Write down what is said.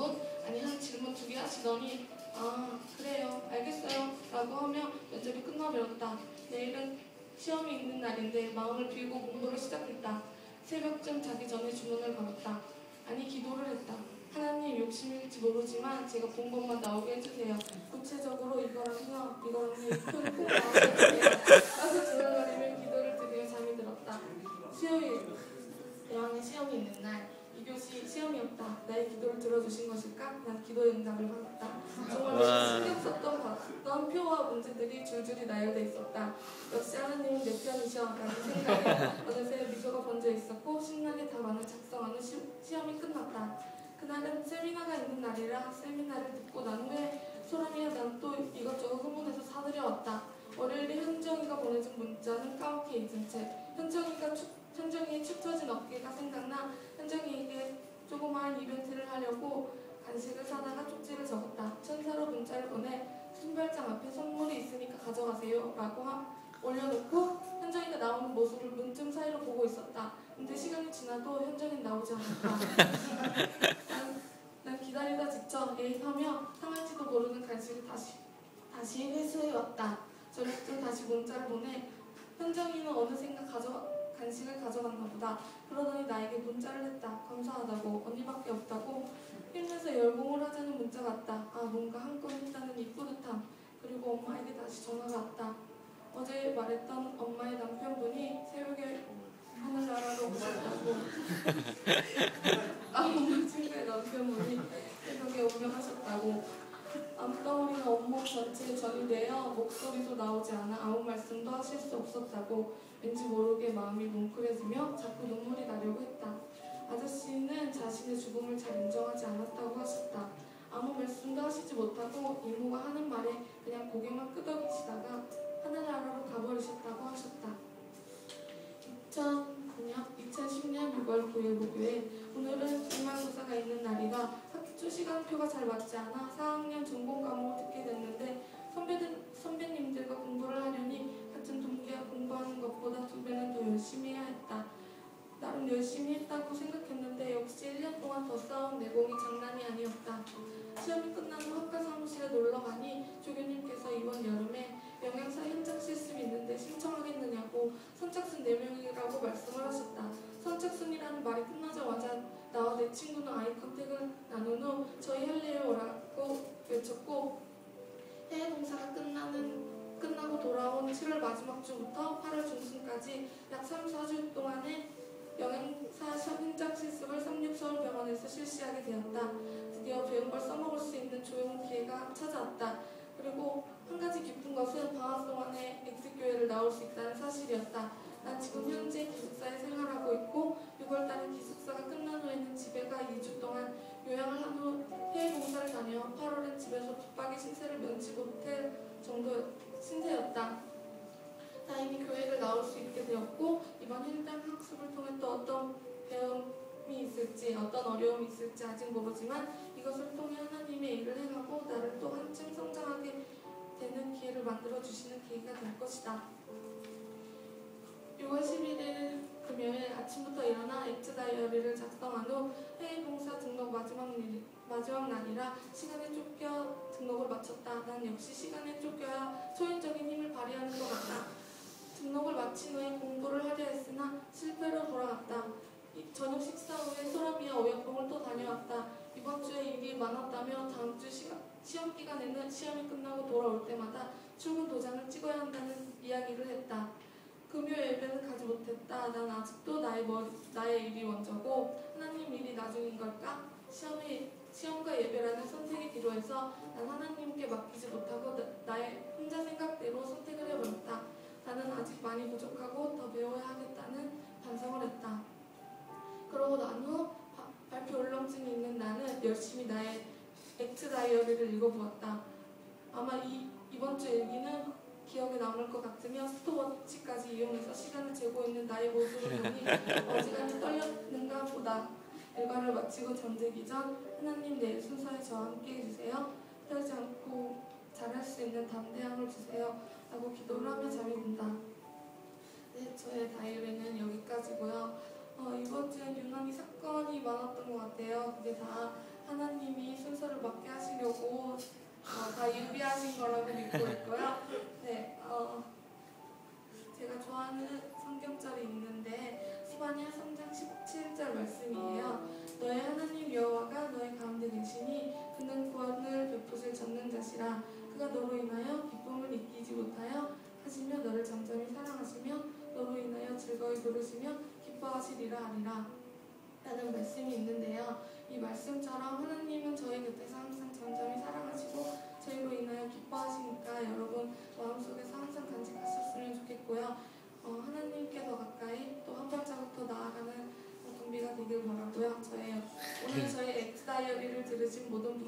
질문 아니 한 질문 두 개 하시더니 아 그래요 알겠어요 라고 하며 면접이 끝나버렸다. 내일은 시험이 있는 날인데 마음을 비우고 공부를 시작했다. 새벽쯤 자기 전에 주문을 걸었다. 아니 기도를 했다. 하나님 욕심일지 모르지만 제가 본 것만 나오게 해주세요. 구체적으로 이거랑요, 이거랑요, 이 표를 꼭 나오게 해주세요. 가서 중얼거리며 기도를 드리며 잠이 들었다. 수요일, 대왕의 시험이 있는 날, 2교시 시험이었다. 나의 기도를 들어주신 것일까? 난 기도의 응답을 받았다. 정말 와. 신경 썼던 봤던 표와 문제들이 줄줄이 나열돼 있었다. 역시 하나님은 내 편이셔 라는 생각에 어느새 미소가 번져 있었고 신나게 답안을 작성하는 시, 시험이 끝났다. 그날은 세미나가 있는 날이라 세미나를 듣고 난 후에 소람이와 난 또 이것저것 후문에서 사들여왔다. 월요일에 현정이가 보내준 문자는 까맣게 잊은 채 현정이가 축, 현정이의 축 처진 어깨가 생각나 현정이에게 조그마한 이벤트를 하려고 간식을 사다가 쪽지를 적었다. 천사로 문자를 보내 신발장 앞에 선물이 있으니까 가져가세요 라고 하, 올려놓고 현정이가 나오는 모습을 문틈 사이로 보고 있었다. 근데 시간이 지나도 현정이는 나오지 않았다. 난, 난 기다리다 지쳐 애입하며 상할지도 모르는 간식을 다시 다시 회수해왔다. 저녁쯤 다시 문자를 보내 현정이는 어느샌가 가져 간식을 가져갔나 보다. 그러더니 나에게 문자를 했다. 감사하다고 언니밖에 없다고 힘내서 열공을 하자는 문자 같다. 아 뭔가 한건 했다는 이 뿌듯함. 그리고 엄마에게 다시 전화가 왔다. 어제 말했던 엄마의 남편분이 새벽에 하늘나라로 오셨다고. 아 엄마 친구의 남편분이 새벽에 오며 하셨다고. 암덩어리는 온몸 전체에 전이 되어 목소리도 나오지 않아 아무 말씀도 하실 수 없었다고 왠지 모르게 마음이 뭉클해지며 자꾸 눈물이 나려고 했다. 아저씨는 자신의 죽음을 잘 인정하지 하셨다. 2010년 6월 9일 목요일 오늘은 기말고사가 있는 날이라 학교 시간표가 잘 맞지 않아 4학년 전공 과목을 듣게 됐는데 선배들, 선배님들과 공부를 하려니 같은 동기와 공부하는 것보다 두 배는 더 열심히 해야 했다. 나름 열심히 했다고 생각했는데 역시 1년 동안 더 쌓은 내공이 장난이 아니었다. 시험이 끝난 후 학과 사 내 친구는 아이 컨택을 나눈 후 저희 할래요라고 외쳤고 해외 봉사가 끝나는 끝나고 돌아온 7월 마지막 주부터 8월 중순까지 약 3, 4주 동안의 영양사 현장 실습을 삼육서울병원에서 실시하게 되었다. 드디어 배운 걸 써먹을 수 있는 좋은 기회가 찾아왔다. 그리고 한 가지 기쁜 것은 방학 동안에 엑스 나올 수 있다는 사실이었다. 난 지금 현재 기숙사에 생활하고 있고 6월달에 기숙사가 끝난 후에는 집에 가 2주 동안 요양을 한 후 해외 봉사를 다녀 8월엔 집에서 붙박이 신세를 면치 못할 정도 신세였다. 다행히 교회를 나올 수 있게 되었고 이번 현장 학습을 통해 또 어떤 배움이 있을지 어떤 어려움이 있을지 아직 모르지만 이것을 통해 하나님의 일을 행하고 나를 또 한층 성장하게 되는 기회를 만들어 주시는 계기가 될 것이다. 아침부터 일어나 엑트 다이어리를 작성한 후 해외 봉사 등록 마지막, 일, 마지막 날이라 시간에 쫓겨 등록을 마쳤다. 난 역시 시간에 쫓겨야 초인적인 힘을 발휘하는 것 같다. 등록을 마친 후에 공부를 하려 했으나 실패로 돌아갔다. 이- 저녁 식사 후에 소라미와 오역봉을 또 다녀왔다. 이번 주에 일이 많았다며 다음 주 시간, 시험 기간에는 시험이 끝나고 돌아올 때마다 출근 도장을 찍어야 한다는 이야기를 했다. 금요 예배는 가지 못했다. 난 아직도 나 의 머리, 나의 일이 먼저고 하나님 일이 나중인 걸까? 시험이 시험과 예배라는 선택이 필요해서 난 하나님께 맡기지 못하고 나, 나의 혼자 생각대로 선택을 해버렸다. 나는 아직 많이 부족하고 더 배워야 하겠다는 반성을 했다. 그러고 난 후 발표 울렁증이 있는 나는 열심히 나의 액트 다이어리를 읽어보았다. 아마 이, 이번 주 일기는 기억에 남을 것 같으며 스톱워치까지 이용해서 시간을 재고 있는 나의 모습을 보니 어지간히 떨렸는가 보다. 일과를 마치고 잠들기 전 하나님 내 순서에 저와 함께 해주세요. 떨지 않고 잘할 수 있는 담대함을 주세요. 라고 기도를 하며 잠이 든다. 네, 저의 다이어리는 여기까지고요. 어, 이번 주엔 유난히 사건이 많았던 것 같아요. 근데 다 하나님이 순서를 맡게 하시려고 어, 다 예비하신 거라고 믿고 있고요. 이 부르시며 기뻐하시리라 하리라 라는 말씀이 있는데요. 이 말씀처럼 하나님은 저희 곁에서 항상 잠잠히 사랑하시고 저희로 인하여 기뻐하시니까 여러분 마음속에서 항상 간직하셨으면 좋겠고요. 어, 하나님께 더 가까이 또 한 발자국 더 나아가는 어, 동비가 되길 바라고요. 저의 오늘 저희 엑스 다이어리를 들으신 모든